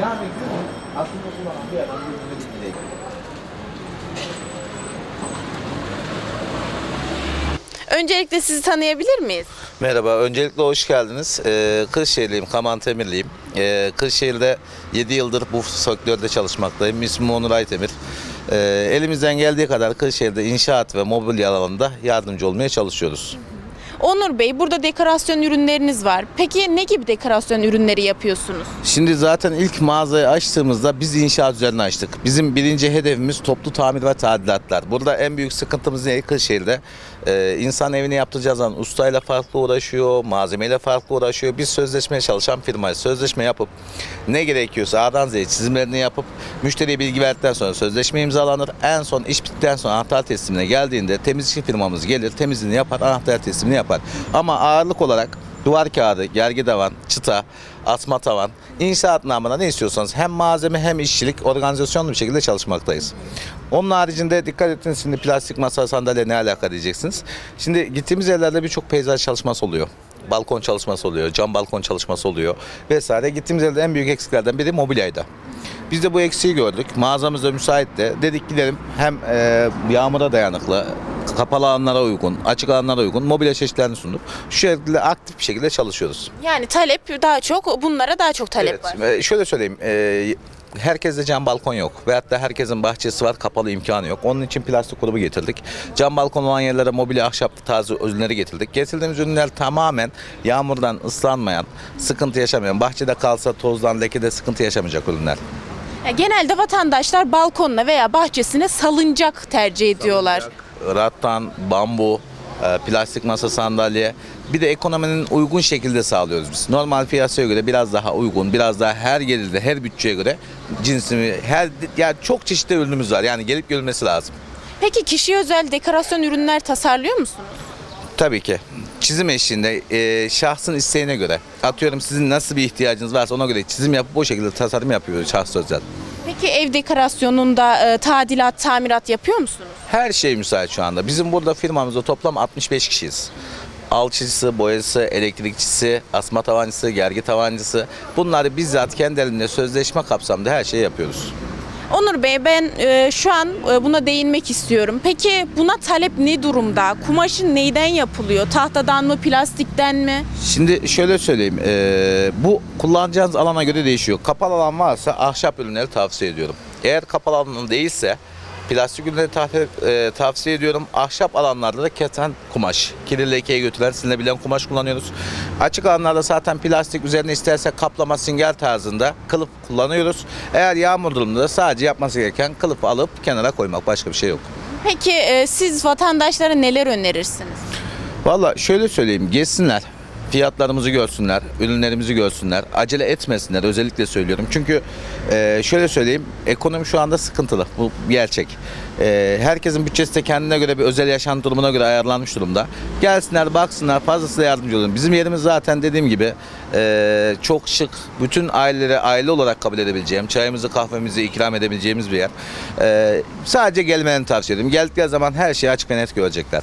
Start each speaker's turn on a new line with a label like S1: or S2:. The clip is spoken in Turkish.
S1: Yani aslında kullanan bir adam yüzüne gidecek.
S2: Öncelikle sizi tanıyabilir miyiz?
S3: Merhaba, öncelikle hoş geldiniz. Ee, Kırşehirliyim, Kaman Temirliyim. Ee, Kırşehir'de 7 yıldır bu sektörde çalışmaktayım. İsmim Onur Aytemir. Ee, elimizden geldiği kadar Kırşehir'de inşaat ve mobilya alanında yardımcı olmaya çalışıyoruz.
S2: Onur Bey, burada dekorasyon ürünleriniz var. Peki ne gibi dekorasyon ürünleri yapıyorsunuz?
S3: Şimdi zaten ilk mağazayı açtığımızda biz inşaat üzerine açtık. Bizim birinci hedefimiz toplu tamir ve tadilatlar. Burada en büyük sıkıntımız ne? Kırşehir'de ee, insan evini yaptıracağı zaman ustayla farklı uğraşıyor, malzemeyle farklı uğraşıyor. Biz sözleşmeye çalışan firmayız. Sözleşme yapıp ne gerekiyorsa A'dan Z'ye çizimlerini yapıp müşteriye bilgi verdikten sonra sözleşme imzalanır. En son iş bittikten sonra anahtar teslimine geldiğinde temizlikçi firmamız gelir, temizliğini yapar, anahtar teslimini yapar. Ama ağırlık olarak duvar kağıdı, gergi tavan, çıta, asma tavan, inşaat namına ne istiyorsanız hem malzeme hem işçilik organizasyonlu bir şekilde çalışmaktayız. Onun haricinde dikkat ettiniz şimdi plastik masa sandalye ne alaka diyeceksiniz. Şimdi gittiğimiz yerlerde birçok peyzaj çalışması oluyor. Balkon çalışması oluyor, cam balkon çalışması oluyor vesaire. Gittiğimiz yerde en büyük eksiklerden biri mobilyaydı. Biz de bu eksiği gördük. Mağazamız da müsaitti. Dedik gidelim hem e, yağmura dayanıklı, kapalı alanlara uygun, açık alanlara uygun mobilya çeşitlerini sunduk. Şu şekilde aktif bir şekilde çalışıyoruz.
S2: Yani talep daha çok, bunlara daha çok talep var.
S3: Evet, e, şöyle söyleyeyim. E, herkeste cam balkon yok. Veyahut da herkesin bahçesi var, kapalı imkanı yok. Onun için plastik grubu getirdik. Cam balkon olan yerlere mobilya, ahşap tarzı ürünleri getirdik. Getirdiğimiz ürünler tamamen yağmurdan ıslanmayan, sıkıntı yaşamayan, bahçede kalsa tozdan, lekede sıkıntı yaşamayacak ürünler.
S2: Genelde vatandaşlar balkonuna veya bahçesine salıncak tercih ediyorlar.
S3: Rattan, bambu, e, plastik masa sandalye. Bir de ekonominin uygun şekilde sağlıyoruz biz. Normal piyasaya göre biraz daha uygun, biraz daha her gelirde, her bütçeye göre cinsimi, her yani çok çeşitli ürünümüz var. Yani gelip görülmesi lazım.
S2: Peki kişiye özel dekorasyon ürünler tasarlıyor musunuz?
S3: Tabii ki. Çizim eşliğinde e, şahsın isteğine göre. Atıyorum sizin nasıl bir ihtiyacınız varsa ona göre çizim yapıp o şekilde tasarım yapıyoruz şahs özel.
S2: Peki ev dekorasyonunda e, tadilat, tamirat yapıyor musunuz?
S3: Her şey müsait şu anda. Bizim burada firmamızda toplam 65 kişiyiz. Alçıcısı, boyacısı, elektrikçisi, asma tavancısı, gergi tavancısı. Bunları bizzat kendi elimle sözleşme kapsamında her şeyi yapıyoruz.
S2: Onur Bey ben e, şu an e, buna değinmek istiyorum. Peki buna talep ne durumda? Kumaşın neyden yapılıyor? Tahtadan mı, plastikten mi?
S3: Şimdi şöyle söyleyeyim. eee, bu kullanacağınız alana göre değişiyor. Kapalı alan varsa ahşap ürünleri tavsiye ediyorum. Eğer kapalı alan değilse plastik ürünleri tavsiye, eee, tavsiye ediyorum. Ahşap alanlarda da keten kumaş. Kirli lekeye götüren silinebilen kumaş kullanıyoruz. Açık alanlarda zaten plastik üzerine isterse kaplama sünger tarzında kılıf kullanıyoruz. Eğer yağmur durumunda da sadece yapması gereken kılıf alıp kenara koymak. Başka bir şey yok.
S2: Peki e, siz vatandaşlara neler önerirsiniz?
S3: Valla şöyle söyleyeyim gezsinler. Fiyatlarımızı görsünler, ürünlerimizi görsünler, acele etmesinler özellikle söylüyorum. Çünkü e, şöyle söyleyeyim, ekonomi şu anda sıkıntılı, bu gerçek. E, herkesin bütçesi de kendine göre bir özel yaşantı durumuna göre ayarlanmış durumda. Gelsinler, baksınlar, fazlasıyla yardımcı olun. Bizim yerimiz zaten dediğim gibi e, çok şık, bütün ailelere aile olarak kabul edebileceğim, çayımızı kahvemizi ikram edebileceğimiz bir yer. E, sadece gelmelerini tavsiye ederim. Geldikleri zaman her şeyi açık ve net görecekler.